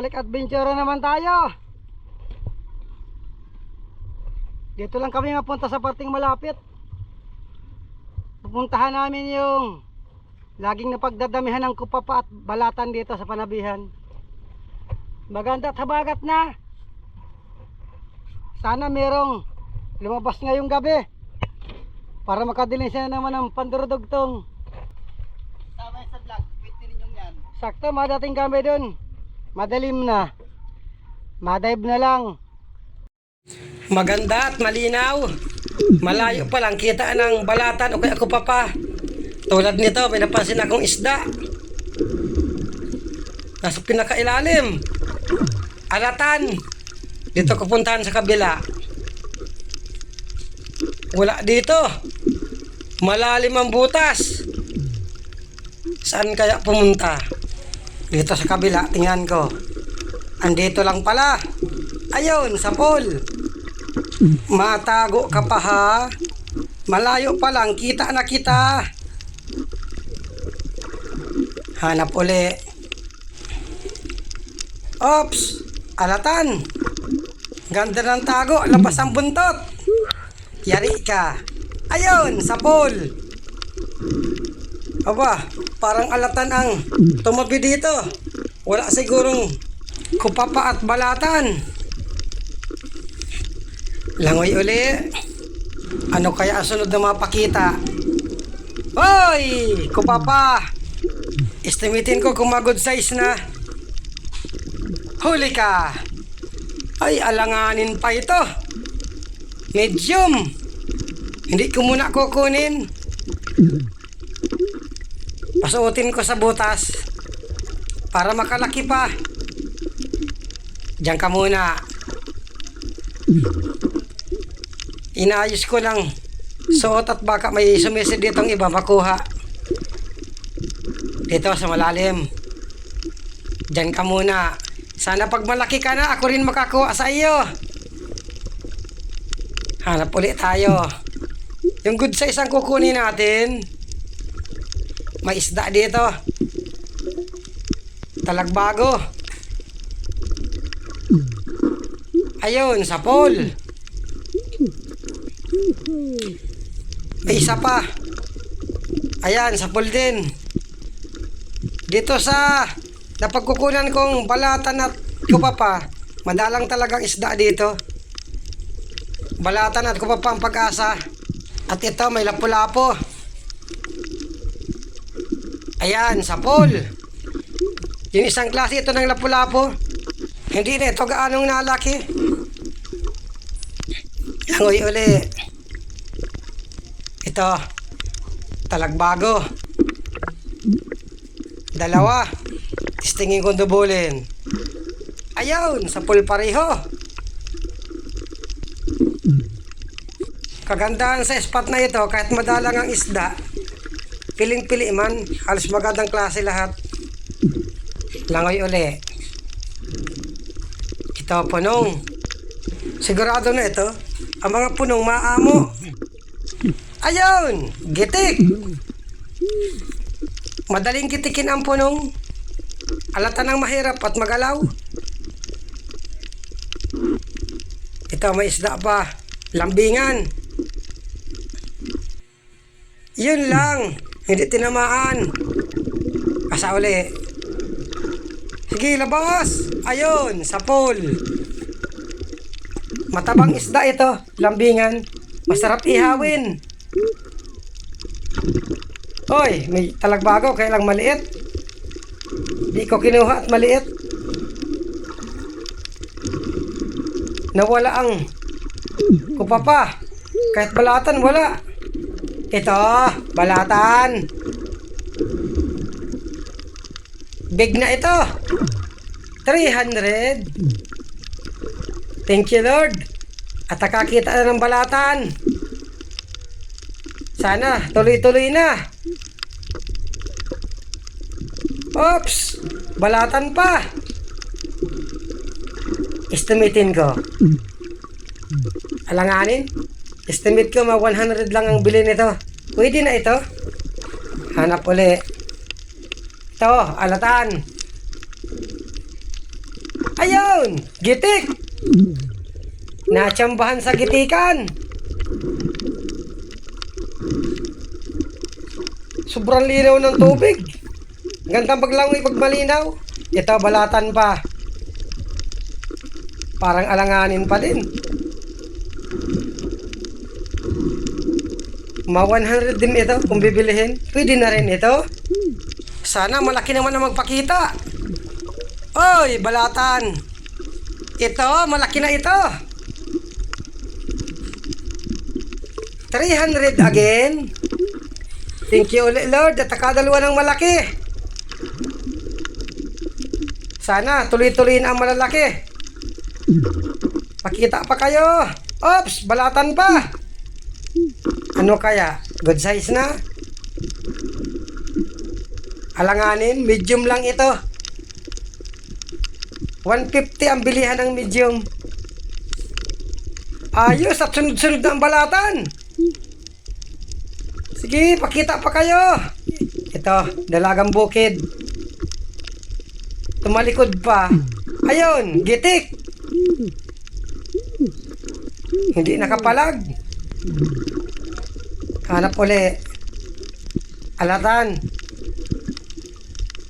Balik adventure na naman tayo. Dito lang kami mapunta sa parting malapit. Pupuntahan namin yung laging napagdadamihan ng kupapa at balatan dito sa panabihan. Maganda at habagat na. Sana merong lumabas ngayong gabi para makadilim siya naman ng pandurudugtong. Tama sa vlog, pwede rin yung yan. Sakto, madating kami dun. Madalim na. Madive na lang. Maganda at malinaw. Malayo pa lang kita ng balatan o kaya ako pa pa. Tulad nito, may napansin akong isda. Nasa pinakailalim. Alatan. Dito ko puntahan sa kabila. Wala dito. Malalim ang butas. Saan kaya pumunta? Dito sa kabila, tingnan ko. Andito lang pala. Ayun, sa pool. Matago ka pa ha. Malayo pa lang, kita na kita. Hanap uli. Ops! Alatan! Ganda ng tago, labas ang buntot. Yari ka. Ayun, sa pool. Aba, parang alatan ang tumabi dito. Wala sigurong kupapa at balatan. Langoy uli. Ano kaya ang sunod na mapakita? Hoy! Kupapa! Estimatein ko kung mag-good size na. Huli ka! Ay, alanganin pa ito. Medium. Hindi ko muna kukunin. Pasuotin ko sa butas para makalaki pa. Diyan ka muna. Inayos ko lang suot at baka may sumisid ditong iba makuha. Dito sa malalim. Diyan ka muna. Sana pag malaki ka na, ako rin makakuha sa iyo. Hanap ulit tayo. Yung good size ang kukunin natin. May isda dito. Talagbago. Ayun, sa pool. May isa pa. Ayan, sa pool din. Dito sa napagkukunan kong balatan at kupapa, madalang talagang isda dito. Balatan at kupapa ang pag-asa. At ito, may lapu-lapo. Ayan, sa pool. Yung isang klase ito ng lapu-lapo. Hindi na ito gaanong nalaki. Langoy uli. Ito, talagbago. Dalawa. Tistingin kong dubulin. Ayun, sa pool pareho. Kagandahan sa spot na ito, kahit madalang ang isda, piling-pili man, halos magandang klase lahat. Langoy uli. Ito, punong. Sigurado na ito, ang mga punong maamo. Ayun, gitik. Madaling gitikin ang punong. Alata ng mahirap at magalaw. Ito, may isda pa. Lambingan. Yun lang. Hindi tinamaan. Asa uli. Sige, labas. Ayun, sa pool. Matabang isda ito. Lambingan. Masarap ihawin. Hoy, may talagbago. Kaya lang maliit. Di ko kinuha at maliit. Nawala ang kupapa. Kahit balatan, wala. Ito, balatan. Big na ito. 300. Thank you, Lord. At nakakita na ng balatan. Sana, tuloy-tuloy na. Oops! Balatan pa. Estimatein ko. Alanganin? Estimate ko mga 100 lang ang bili nito. Pwede na ito. Hanap uli. Ito, alatan. Ayun! Gitik! Natsambahan sa gitikan. Sobrang linaw ng tubig. Gandang paglangoy pag malinaw. Ito, balatan pa. Parang alanganin pa din. Ma 100 din ito kung bibilihin. Pwede na rin ito. Sana malaki naman ang magpakita. Oy, balatan. Ito, malaki na ito. 300 again. Thank you ulit, Lord. At nakadalawa ng malaki. Sana tuloy-tuloy na ang malalaki. Pakita pa kayo. Ops, balatan pa. Ano kaya? Good size na? Alanganin, medium lang ito. 150 ang bilihan ng medium. Ayos at sunod-sunod ang balatan. Sige, pakita pa kayo. Ito, dalagang bukid. Tumalikod pa. Ayun, gitik. Hindi nakapalag. Hanap uli. Alatan.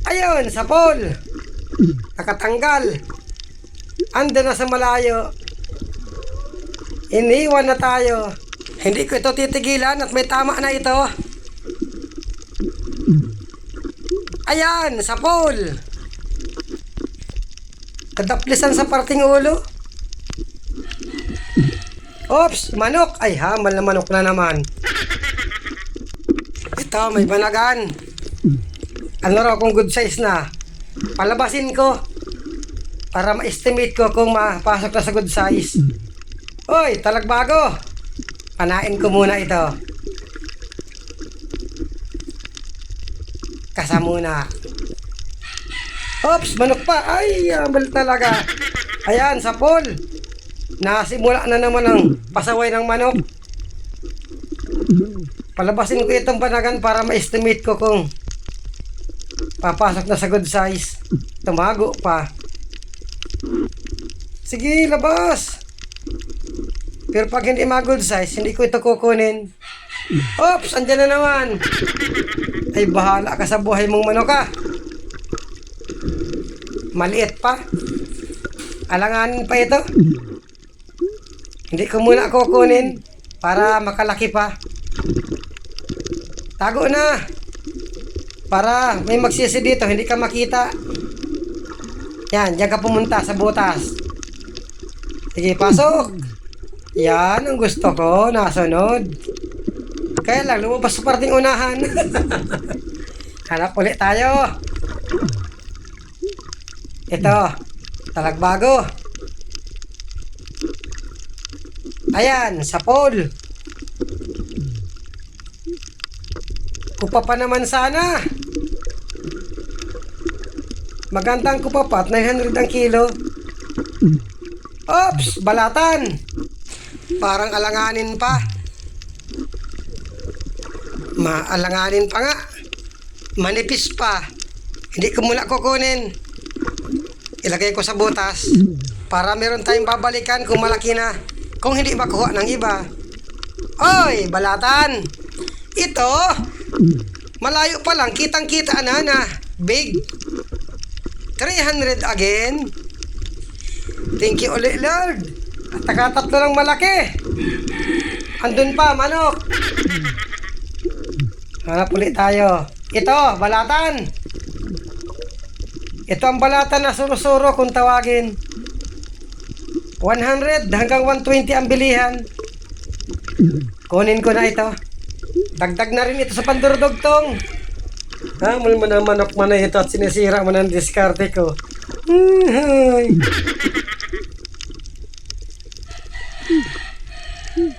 Ayun, sa pole. Nakatanggal. Ando na sa malayo. Iniwan na tayo. Hindi ko ito titigilan at may tama na ito. Ayan, sa pole. Kadaplisan sa parting ulo. Oops, manok. Ay, hamal na manok na naman. Ito, may banagan. Ano raw kung good size na? Palabasin ko. Para ma-estimate ko kung mapasok na sa good size. Hoy, talagbago. Panain ko muna ito. Kasa muna. Oops, manok pa. Ay, ambal talaga. Ayan, sa pool. Nasimula na naman ang pasaway ng manok. Palabasin ko itong panagan para ma-estimate ko kung papasok na sa good size. Tumago pa. Sige, labas. Pero pag hindi ma-good size, hindi ko ito kukunin. Oops, andyan na naman. Ay, bahala ka sa buhay mong manok ka. Maliit pa. Alanganin pa ito. Hindi ko muna kukunin para makalaki pa. Tago na. Para may magsisi dito, hindi ka makita. Yan, diyan ka pumunta sa butas. Sige, pasok. Yan ang gusto ko, nasunod. Kaya lang, lumabas sa parting unahan. Hanap ulit tayo. Ito, talagbago. Ayan, sa pole. Kupa pa naman sana. Magandang kupa pa at 900 ang kilo. Oops, balatan. Parang alanganin pa. Maalanganin pa nga. Manipis pa. Hindi ko muna kukunin. Ilagay ko sa butas para meron tayong babalikan kung malaki na. Kung hindi makuha ng iba. Oy, balatan. Ito, malayo pa lang, kitang-kita na na. Big. 300 again. Thank you ulit, Lord. At nakatatlo lang malaki. Andun pa, manok. Hanap ulit tayo. Ito, balatan. Ito ang balatan na suro-suro kung tawagin. 100 hanggang 120 ang bilihan. Kunin ko na ito. Dagdag na rin ito sa pandurdugtong. Ha, muli mo na manok mo na ito at sinisira mo na ang diskarte ko. Ay.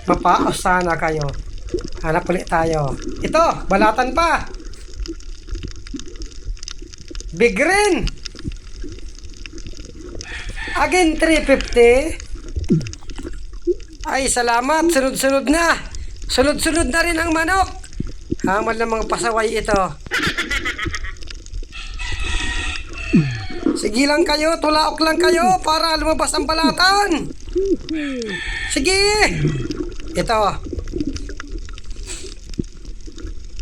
Mapaos sana kayo. Hanap ulit tayo. Ito, balatan pa. Big Green. Again, 350. Ay, salamat. Sunod-sunod na. Sunod-sunod na rin ang manok. Hamal ng mga pasaway ito. Sige. Lang kayo, tulaok lang kayo para lumabas ang balatan. Sige. Ito.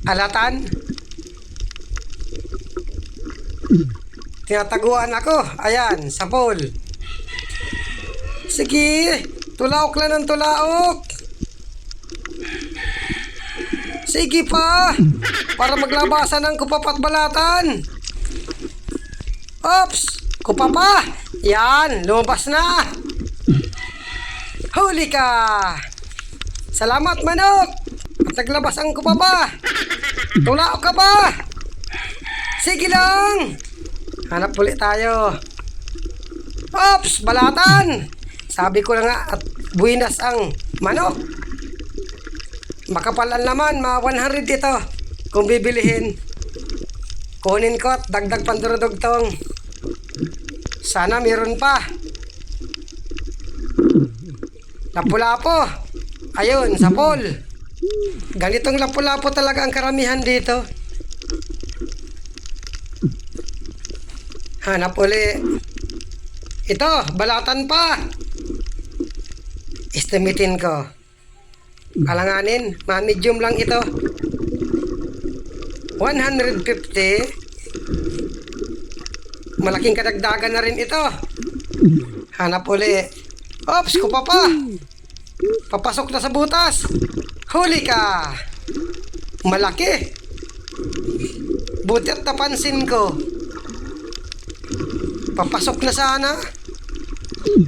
Alatan. Tinataguan ako. Ayan, sa pool. Sige, tulaok lang ng tulaok. Sige pa, para maglabasan ng kupapat balatan. Ops, kupa pa. Yan, lumabas na. Huli ka. Salamat, manok. At naglabas ang kupa pa. Tulaok ka pa. Sige lang. Hanap ulit tayo. Ops, balatan. Sabi ko na nga at buinas ang manok. Makapal ang laman, mga 100 ito. Kung bibilihin. Kunin ko at dagdag pandurudugtong. Sana meron pa. Lapu-lapo. Ayun, sa pool. Ganitong lapu-lapo talaga ang karamihan dito. Hanap uli. Ito, balatan pa. Estimitin ko. Alanganin, mga medium lang ito. 150. Malaking kadagdagan na rin ito. Hanap uli. Ops, kupa pa. Papasok na sa butas. Huli ka. Malaki. Buti at napansin ko. Papasok na sana.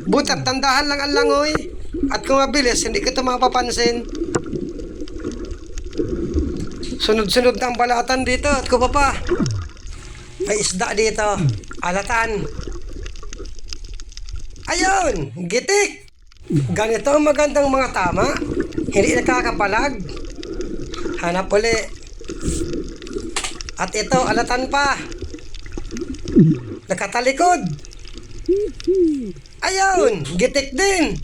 Buti at tandahan lang ang langoy. At kung mabilis, hindi ko ito mapapansin. Sunod-sunod na ang balatan dito at kupa pa. May isda dito. Alatan. Ayun! Gitik! Ganito ang magandang mga tama. Hindi nakakapalag. Hanap uli. At ito, alatan pa. Nakatalikod. Ayun! Gitik din!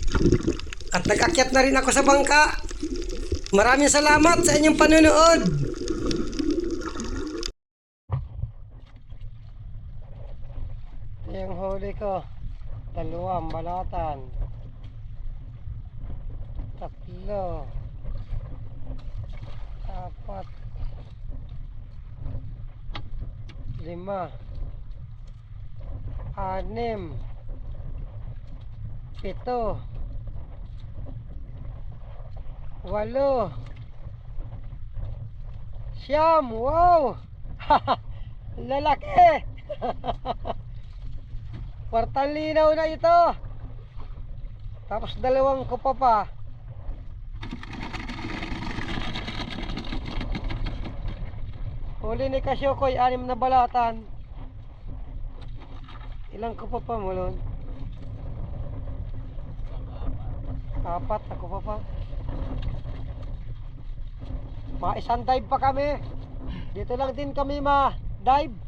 At nag-akyat na rin ako sa bangka. Maraming salamat sa inyong panonood. Yung huli ko, dalawang balatan. Tatlo. Apat. Lima. Anim. Pito. Walo. Siyam. Wow! Lalaki! Kwartang linaw na ito. Tapos dalawang kupa pa. Huli ni Kasyokoy, anim na balatan. Ilang kupa pa mo, Lon? Apat na kupa pa. Ma isang dive pa kami. Dito lang din kami ma-dive.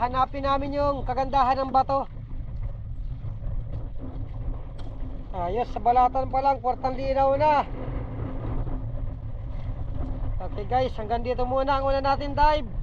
Hanapin namin yung kagandahan ng bato. Ayos, sa balatan pa lang, kwartang linaw na. Okay guys, hanggang dito muna ang una natin dive.